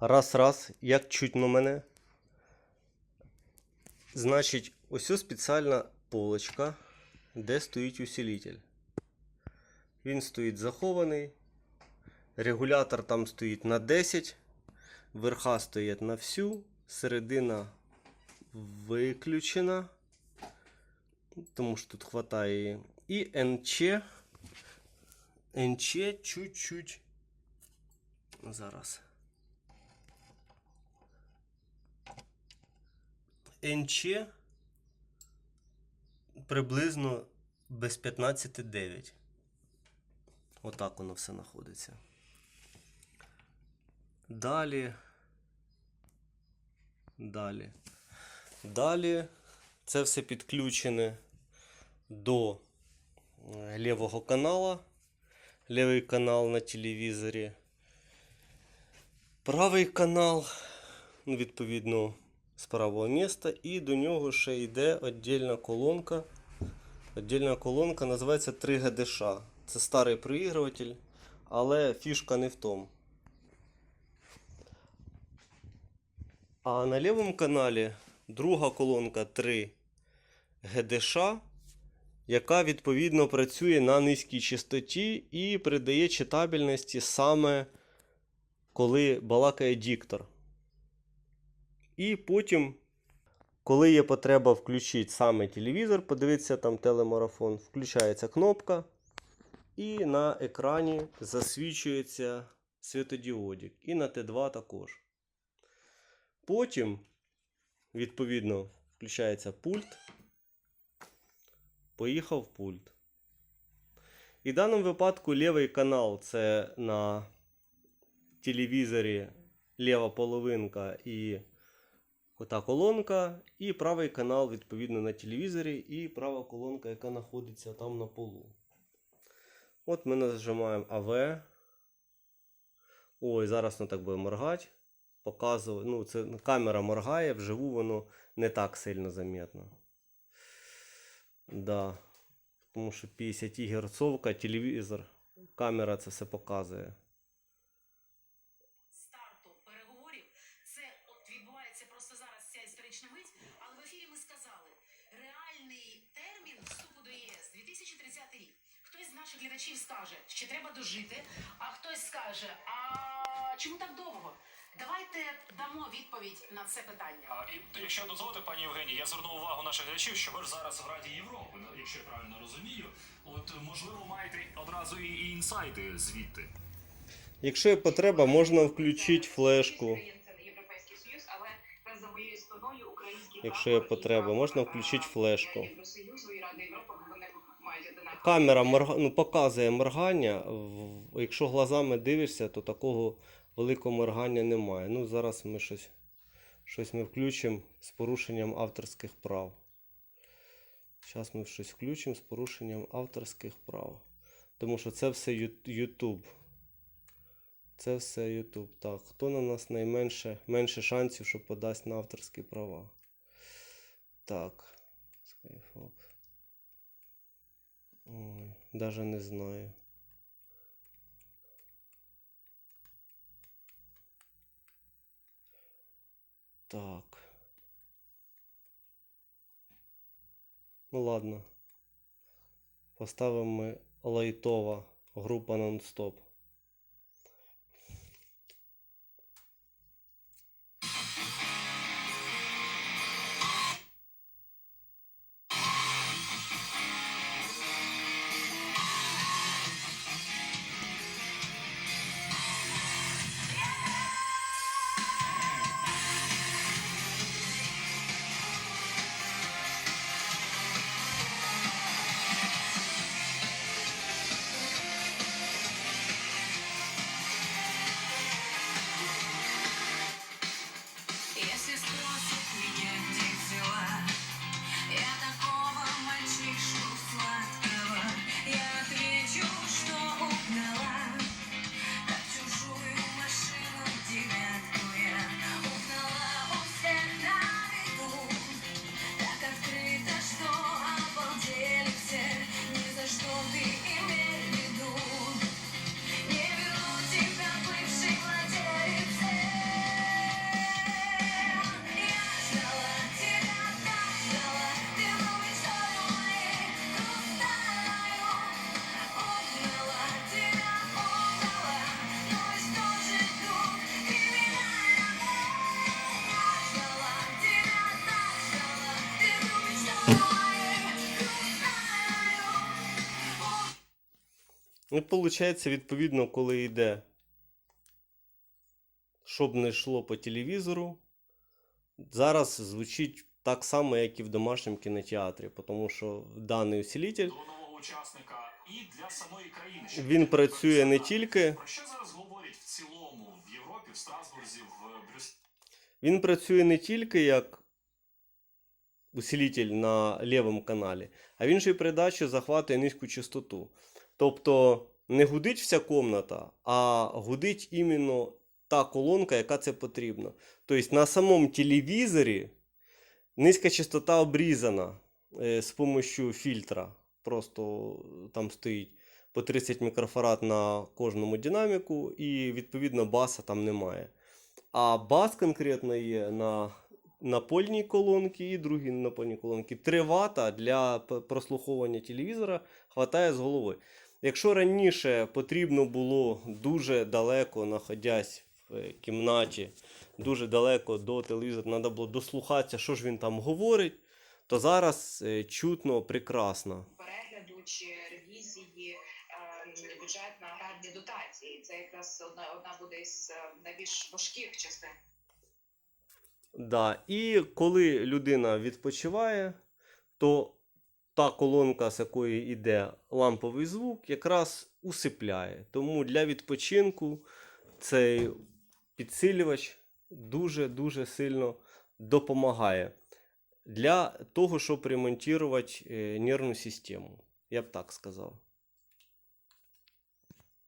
Раз, раз, як чутно мене. Значить, ось спеціальна полочка, де стоїть усилитель. Він стоїть захований. Регулятор там стоїть на 10, верха стоять на всю, середина виключена, тому що тут хватає її. І НЧ. НЧ чуть-чуть. Зараз. НЧ приблизно без 15,9. Отак воно все знаходиться. Далі. Далі. Далі це все підключене до е, лівого канала. Лівий канал на телевізорі. Правий канал, ну, відповідно, з правого міста. І до нього ще йде віддільна колонка. Віддільна колонка називається 3 ГДШ. Це старий проігруватель, але фішка не в тому. А на лівому каналі друга колонка 3 ГДШ, яка відповідно працює на низькій частоті і придає читабельності саме коли балакає діктор. І потім, коли є потреба включити саме телевізор, подивитися там телемарафон, включається кнопка, і на екрані засвічується світодіодик. І на Т2 також. Потім, відповідно, включається пульт. Поїхав пульт. І в даному випадку лівий канал це на телевізорі ліва половинка і ота колонка. І правий канал, відповідно, на телевізорі, і права колонка, яка знаходиться там на полу. От ми нажимаємо АВ. Ой, зараз воно так буде моргати. Показує, ну, це камера моргає, вживу воно не так сильно замітно. Да. Тому що 50 герцовка, телевізор, камера це все показує. старту переговорів. Це от відбувається просто зараз ця історична мить. Але в ефірі ми сказали, реальний термін вступу до ЄС 2030 рік. Хтось з наших глядачів скаже, що треба дожити, а хтось скаже, а чому так довго? Давайте дамо відповідь на це питання. А, і якщо дозволите, пані Євгенії, я звернув увагу наших глядачів, що ви ж зараз в Раді Європи, якщо я правильно розумію. От можливо маєте одразу і, інсайти звідти. Якщо є потреба, можна включити флешку. Європейський Союз, але за моєю спиною український Якщо є потреба, можна включити флешку. Камера морга... ну, показує моргання. Якщо глазами дивишся, то такого великого моргання немає. Ну, зараз ми щось, щось ми включимо з порушенням авторських прав. Зараз ми щось включимо з порушенням авторських прав. Тому що це все YouTube. Це все YouTube. Так, хто на нас найменше менше шансів, що подасть на авторські права? Так. Skyfox. Ой, даже не знаю. Так. Ну ладно. Поставимо ми лайтова група нон-стоп. І виходить, відповідно, коли йде, щоб не йшло по телевізору, зараз звучить так само, як і в домашньому кінотеатрі, тому що даний нового учасника і для самої країни. він працює не тільки. Про що зараз говорять в цілому в Європі, в Страсбурзі, в Брюсселі? Він працює не тільки як усилитель на лівому каналі, а він ще й передачу захватує низьку частоту. Тобто не гудить вся комната, а гудить іменно та колонка, яка це потрібно. Тобто на самому телевізорі низька частота обрізана е, з допомогою фільтра. Просто там стоїть по 30 мікрофарад на кожному динаміку, і відповідно баса там немає. А бас конкретно є на напольній колонці і другій напольній колонці. 3 Вт для прослуховування телевізора хватає з голови. Якщо раніше потрібно було дуже далеко, знаходясь в е, кімнаті, дуже далеко до телевізора, треба було дослухатися, що ж він там говорить, то зараз е, чутно прекрасно. перегляду чи ревізії е, бюджет на аграрні дотації. Це якраз одна одна буде із найбільш важких частин. Да. І коли людина відпочиває, то та колонка, з якої йде ламповий звук, якраз усипляє. Тому для відпочинку цей підсилювач дуже-дуже сильно допомагає для того, щоб ремонтувати е, нервну систему. Я б так сказав.